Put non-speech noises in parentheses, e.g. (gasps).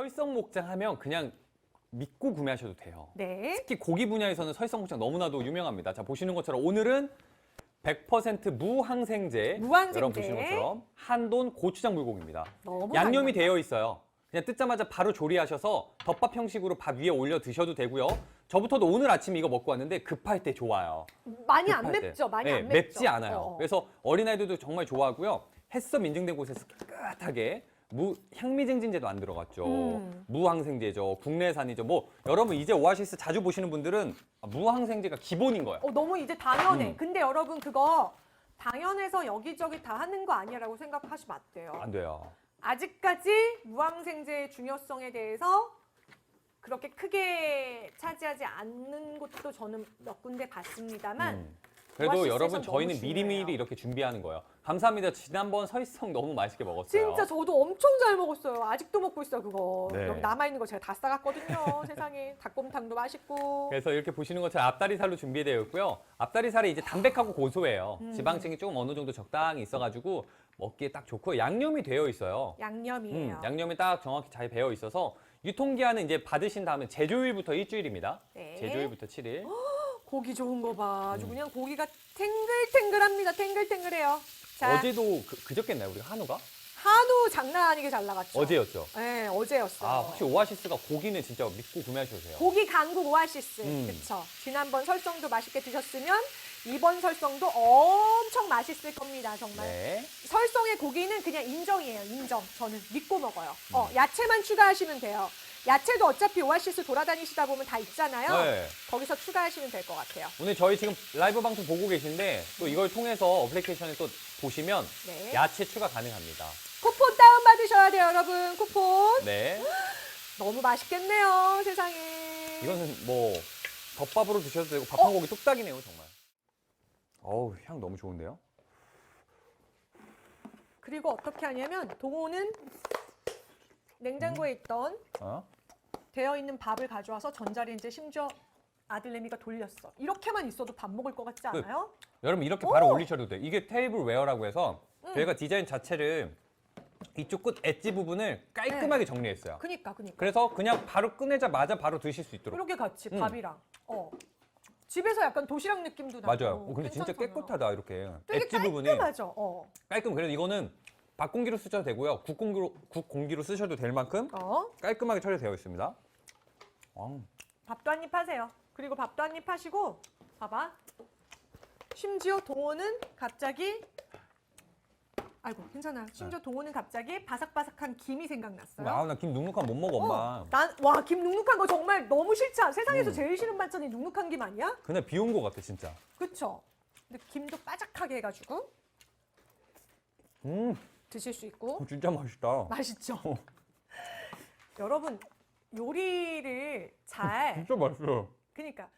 설성목장 하면 그냥 믿고 구매하셔도 돼요. 네. 특히 고기 분야에서는 설성목장 너무나도 유명합니다. 자 보시는 것처럼 오늘은 100% 무항생제, 무항생제. 여러분 보시는 것처럼 한돈 고추장 불고기입니다. 너무 양념이 되어 있어요. 그냥 뜯자마자 바로 조리하셔서 덮밥 형식으로 밥 위에 올려 드셔도 되고요. 저부터도 오늘 아침에 이거 먹고 왔는데 급할 때 좋아요. 많이 안 급할 때. 맵죠. 많이 네, 안 맵죠. 맵지 않아요. 어. 그래서 어린아이들도 정말 좋아하고요. 햇섭 인증된 곳에서 깨끗하게 무 향미증진제도 안 들어갔죠. 음. 무항생제죠. 국내산이죠. 뭐 여러분 이제 오아시스 자주 보시는 분들은 무항생제가 기본인 거예요. 어, 너무 이제 당연해. 음. 근데 여러분 그거 당연해서 여기저기 다 하는 거 아니라고 생각하시면 안 돼요. 안 돼요. 아직까지 무항생제의 중요성에 대해서 그렇게 크게 차지하지 않는 곳도 저는 몇 군데 봤습니다만 음. 그래도 여러분 저희는. 미리미리 이렇게 준비하는 거예요. 감사합니다. 지난번 설성 너무 맛있게 먹었어요. 진짜 저도 엄청 잘 먹었어요. 아직도 먹고 있어요 그거. 네. 여기 남아 있는 거 제가 다 싸갔거든요. (laughs) 세상에 닭곰탕도 맛있고. 그래서 이렇게 보시는 것처럼 앞다리살로 준비되어 있고요. 앞다리살이 이제 담백하고 고소해요. 음. 지방층이 조금 어느 정도 적당히 있어가지고 먹기에 딱 좋고 양념이 되어 있어요. 음, 양념이에요. 양념이 딱 정확히 잘 배어 있어서 유통기한은 이제 받으신 다음에 제조일부터 일주일입니다. 네. 제조일부터 7일. 고기 좋은 거 봐. 아주 음. 그냥 고기가 탱글탱글합니다. 탱글탱글해요. 자, 어제도 그, 그저께나요 우리가 한우가? 한우 장난 아니게 잘 나갔죠. 어제였죠. 네, 어제였어요. 아 혹시 오아시스가 고기는 진짜 믿고 구매하셔도 돼요. 고기 강국 오아시스. 음. 그쵸. 지난번 설성도 맛있게 드셨으면 이번 설성도 엄청 맛있을 겁니다. 정말. 네. 설성의 고기는 그냥 인정이에요. 인정. 저는 믿고 먹어요. 어, 음. 야채만 추가하시면 돼요. 야채도 어차피 오아시스 돌아다니시다 보면 다 있잖아요. 네. 거기서 추가하시면 될 것 같아요. 오늘 저희 지금 라이브 방송 보고 계신데 또 이걸 통해서 어플리케이션에 또 보시면 네. 야채 추가 가능합니다. 쿠폰 다운 받으셔야 돼요, 여러분. 쿠폰. 네. (gasps) 너무 맛있겠네요, 세상에. 이거는 뭐 덮밥으로 드셔도 되고 밥 한 고기 뚝딱이네요 정말. 어우 향 너무 좋은데요? 그리고 어떻게 하냐면 동호는 냉장고에 있던 어? 되어 있는 밥을 가져와서 전자레인지에 심지어 아들내미가 돌렸어. 이렇게만 있어도 밥 먹을 것 같지 않아요? 여러분 이렇게 바로 오! 올리셔도 돼요. 이게 테이블 웨어라고 해서 음. 저희가 디자인 자체를 이쪽 끝 엣지 부분을 깔끔하게 정리했어요. 그니까, 그니까. 그래서 그냥 바로 꺼내자마자 바로 드실 수 있도록. 이렇게 같이 음. 밥이랑. 어. 집에서 약간 도시락 느낌도 나고. 맞아요. 어, 근데 진짜 괜찮잖아요. 깨끗하다 이렇게. 되게 엣지 부분이 깔끔하죠. 어. 깔끔. 그래서 이거는 밥공기로 쓰셔도 되고요. 국공기로 국공기로 쓰셔도 될 만큼 어. 깔끔하게 처리되어 있습니다. 어. 밥도 한 입 하세요. 그리고 밥도 한 입 하시고 봐봐. 심지어 동호는 갑자기 아이고 괜찮아. 심지어 네. 동호는 갑자기 바삭바삭한 김이 생각났어요. 아, 나김 눅눅한 못 먹어, 엄마. 난와 김 눅눅한 거 정말 너무 싫지? 세상에서 음. 제일 싫은 반찬이 눅눅한 김 아니야? 그날 비 온 거 같아, 진짜. 그쵸? 근데 김도 바삭하게 해가지고 음, 드실 수 있고 진짜 맛있다. 맛있죠? 여러분 요리를 잘 진짜 맛있어요. 그러니까